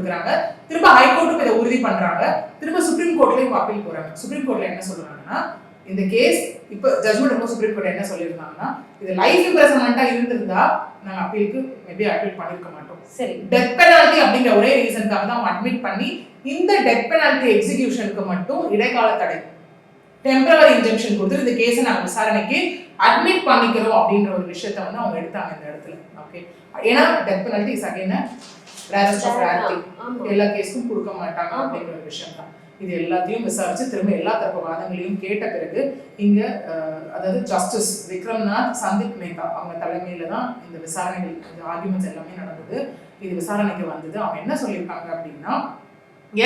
கொடுக்குறாங்க. திரும்ப ஹைகோர்ட்டும் இதை உறுதி பண்றாங்க. திரும்ப சுப்ரீம் கோர்ட்லயும் அப்பீல் போறாங்க. சுப்ரீம் கோர்ட்ல என்ன சொல்றாங்கன்னா இந்த கேஸ் இப்போ ஜட்மெண்ட் ரொம்ப சுப்ரீம் கோர்ட் என்ன சொல்லியிருந்தாங்கன்னா இது லைஃப் இம்ப்ரெசன்மெண்டா இருந்திருந்தா நாங்க அப்பீலுக்கு மேபி அப்பீல் பண்ணிருக்க மாட்டோம். சரி. டெத் பெனால்டி அப்படிங்கிற ஒரே ரீசனுக்காக தான் அவங்க அட்மிட் பண்ணி இந்த டெத் பெனால்டி எக்ஸிகியூஷனுக்கு மட்டும் இடைக்கால தடை. டெம்பரவரி இன்ஜெக்ஷன் கொடுத்து இந்த கேஸை நாங்கள் விசாரணைக்கு அட்மிட் பண்ணிக்கிறோம் அப்படின்ற ஒரு விஷயத்த வந்து அவங்க எடுத்தாங்க இந்த இடத்துல. ஓகே ஏன்னா death penalty is again rarest of rarity எல்லா கேஸுக்கும் கொடுக்க மாட்டாங்க அப்படிங்கிற ஒரு விஷயம் தான் இது எல்லாத்தையும் விசாரிச்சு திரும்ப எல்லா தரப்பு வாதங்களையும் கேட்ட பிறகு இங்க அதாவது ஜஸ்டிஸ் விக்ரம்நாத் சந்தீப் மேத்தா அவங்க தலைமையில தான் இந்த விசாரணைகள் இந்த ஆர்குமெண்ட்ஸ் எல்லாமே நடந்தது. இது விசாரணைக்கு வந்தது. அவங்க என்ன சொல்லியிருக்காங்க அப்படின்னா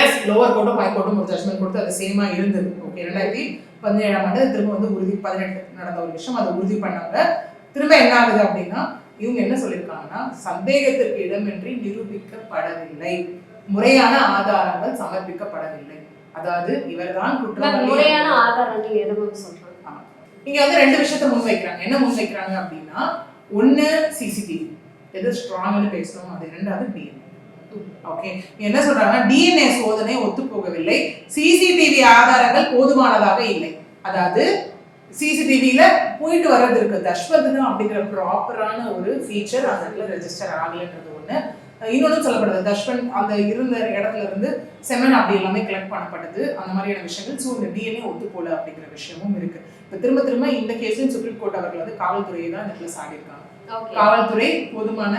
எஸ் லோவர் கோர்ட்டும் ஹை கோர்ட்டும் ஒரு ஜட்மெண்ட் கொடுத்து அது சேமா இருந்தது. ஓகே ரெண்டாயிரத்தி பதினேழாம் ஆண்டு திரும்ப வந்து உறுதி பதினெட்டு நடந்த ஒரு விஷயம். அதை உறுதி பண்ணாங்க. திரும்ப என்ன ஆகுது அப்படின்னா இவங்க என்ன சொல்லியிருக்காங்கன்னா சந்தேகத்திற்கு இடமின்றி நிரூபிக்கப்படவில்லை. முறையான ஆதாரங்கள் சமர்ப்பிக்கப்படவில்லை. அதாவது இவர்தான் குற்றவாளி. முறையான ஆதாரங்கள் எதை மேம் சொல்றாங்க? இங்க வந்து ரெண்டு விஷயத்த முன்வைக்கிறாங்க. என்ன முன்வைக்கிறாங்க அப்படின்னா ஒண்ணு சிசிடிவி எது ஸ்ட்ராங்னு பேசணும். அது ரெண்டாவது டிஎன்ஏ ஓகே என்ன சொல்றாங்க டிஎன்ஏ சோதனை ஒத்து போகவில்லை சிசிடிவி ஆதாரங்கள் போதுமானதாக இல்லை. அதாவது சிசிடிவியில போயிட்டு வர்றது இருக்கு. தஷ்வந்த்னு அப்படிங்கிற ப்ராப்பரான ஒரு ஃபீச்சர் அந்த இடத்துல ரெஜிஸ்டர் ஆகலைன்றது ஒண்ணு. இன்னொன்னு சொல்லப்படுது. தஷ்வந்த் அந்த இருந்த இடத்துல இருந்து செமன் அப்படி எல்லாமே கலெக்ட் பண்ணப்பட்டது. அந்த மாதிரியான விஷயங்கள். ஸோ இந்த டிஎன்ஏ ஒத்து போல அப்படிங்கிற விஷயமும் இருக்கு. இப்போ திரும்ப திரும்ப இந்த கேஸ்லையும் சுப்ரீம் கோர்ட் அவர்கள் வந்து காவல்துறையை தான் இந்த இடத்துல சாடியிருக்காங்க. காவல்துறை போதுமான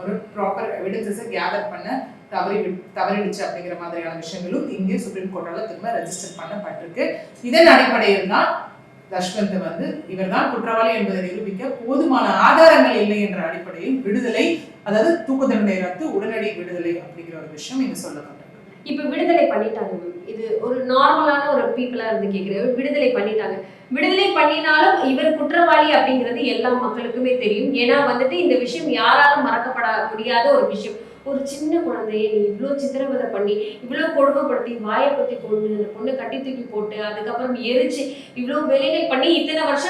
ஒரு ப்ராப்பர் எவிடன்சஸை கேதர் பண்ண தவறி தவறிடுச்சு அப்படிங்கிற மாதிரியான விஷயங்களும் இங்கே சுப்ரீம் கோர்ட்டால் திரும்ப ரெஜிஸ்டர் பண்ணப்பட்டிருக்கு. இதன் அடிப்படையில் தான் தஷ்வந்த் வந்து இவர்தான் குற்றவாளி என்பதை நிரூபிக்க போதுமான ஆதாரங்கள் இல்லை என்ற அடிப்படையில் விடுதலை அதாவது தூக்கு தண்டனை ரத்து உடனடி விடுதலை அப்படிங்கிற ஒரு விஷயம் இங்கே சொல்லப்பட்டிருக்கு. இப்ப விடுதலை பண்ணிட்டாங்க மேம். இது ஒரு நார்மலான ஒரு பீப்புளா இருந்து கேக்குறேன். விடுதலை பண்ணிட்டாங்க. விடுதலை பண்ணினாலும் இவர் குற்றவாளி அப்படிங்கிறது எல்லா மக்களுக்குமே தெரியும். ஏன்னா வந்துட்டு இந்த விஷயம் யாராலும் மறக்கப்பட முடியாத ஒரு விஷயம். ஒரு சின்ன குழந்தையை நீ இவ்வளோ சித்திரவதை பண்ணி இவ்வளோ கொடுமைப்படுத்தி வாயை பற்றி கொண்டு அந்த பொண்ணை கட்டி தூக்கி போட்டு அதுக்கப்புறம் எரிச்சு இவ்வளோ வேலைகள் பண்ணி இத்தனை வருஷம்